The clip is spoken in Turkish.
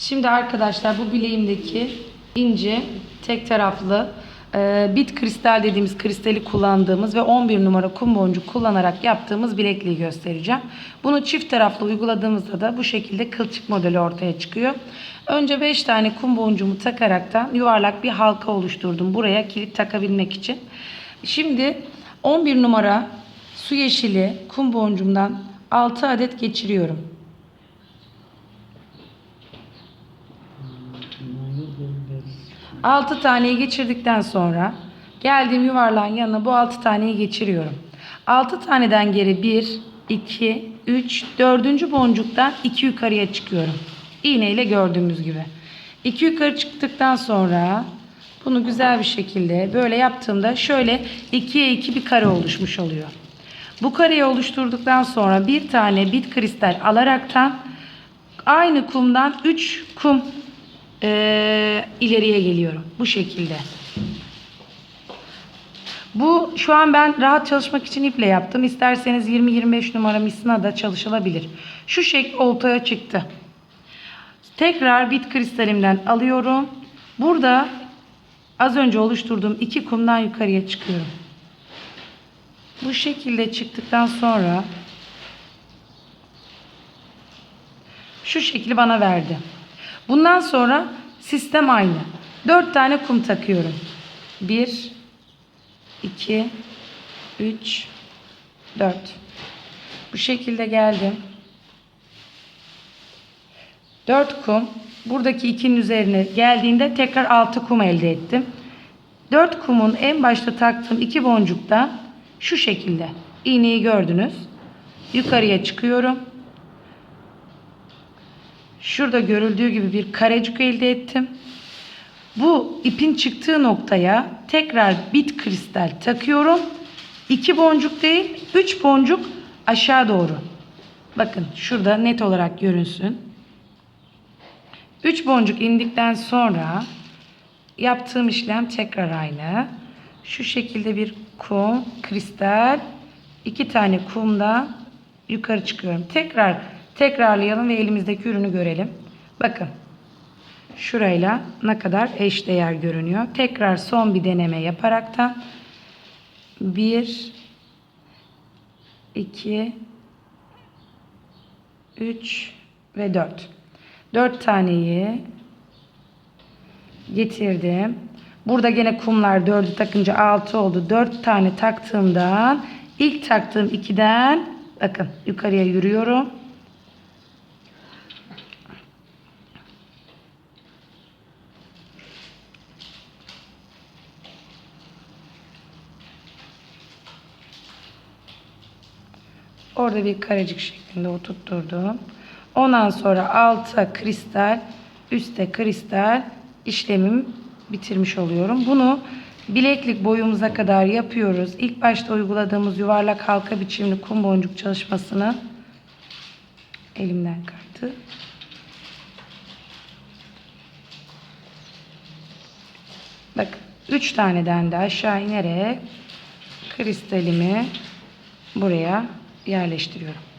Şimdi arkadaşlar bu bileğimdeki ince tek taraflı e, bit kristal dediğimiz kristali kullandığımız ve 11 numara kum boncuk kullanarak yaptığımız bilekliği göstereceğim. Bunu çift taraflı uyguladığımızda da bu şekilde kılçık modeli ortaya çıkıyor. Önce 5 tane kum boncuğumu takaraktan yuvarlak bir halka oluşturdum buraya kilit takabilmek için. Şimdi 11 numara su yeşili kum boncuğumdan 6 adet geçiriyorum. Altı taneyi geçirdikten sonra geldiğim yuvarlağın yanına bu altı taneyi geçiriyorum. Altı taneden geri bir, iki, üç, dördüncü boncuktan iki yukarıya çıkıyorum. İğneyle gördüğümüz gibi. İki yukarı çıktıktan sonra bunu güzel bir şekilde böyle yaptığımda şöyle ikiye iki bir kare oluşmuş oluyor. Bu kareyi oluşturduktan sonra bir tane bit kristal alaraktan aynı kumdan 3 kum eee, ileriye geliyorum. Bu şekilde. Bu şu an ben rahat çalışmak için iple yaptım. İsterseniz 20-25 numara misina da çalışılabilir. Şu şekil oltaya çıktı. Tekrar bit kristalimden alıyorum. Burada az önce oluşturduğum iki kumdan yukarıya çıkıyorum. Bu şekilde çıktıktan sonra şu şekli bana verdi. Bundan sonra sistem aynı. 4 tane kum takıyorum. 1 2 3 4 Bu şekilde geldim. 4 kum. Buradaki 2'nin üzerine geldiğinde tekrar 6 kum elde ettim. 4 kumun en başta taktığım iki boncukta şu şekilde iğneyi gördünüz. Yukarıya çıkıyorum. Şurada görüldüğü gibi bir karecik elde ettim. Bu ipin çıktığı noktaya tekrar bit kristal takıyorum. İki boncuk değil, üç boncuk aşağı doğru. Bakın şurada net olarak görünsün. Üç boncuk indikten sonra yaptığım işlem tekrar aynı. Şu şekilde bir kum, kristal, iki tane kumda yukarı çıkıyorum. Tekrar tekrarlayalım ve elimizdeki ürünü görelim. Bakın. Şurayla ne kadar eşdeğer görünüyor. Tekrar son bir deneme yaparaktan 1 2 3 ve 4. 4 taneyi getirdim. Burada gene kumlar 4'ü takınca 6 oldu. 4 tane taktığımdan ilk taktığım 2'den bakın yukarıya yürüyorum. Orada bir karecik şeklinde oturtturdum. Ondan sonra alta kristal, üstte kristal işlemimi bitirmiş oluyorum. Bunu bileklik boyumuza kadar yapıyoruz. İlk başta uyguladığımız yuvarlak halka biçimli kum boncuk çalışmasını elimden kaydı. Bakın 3 taneden de aşağı inerek kristalimi buraya yerleştiriyorum.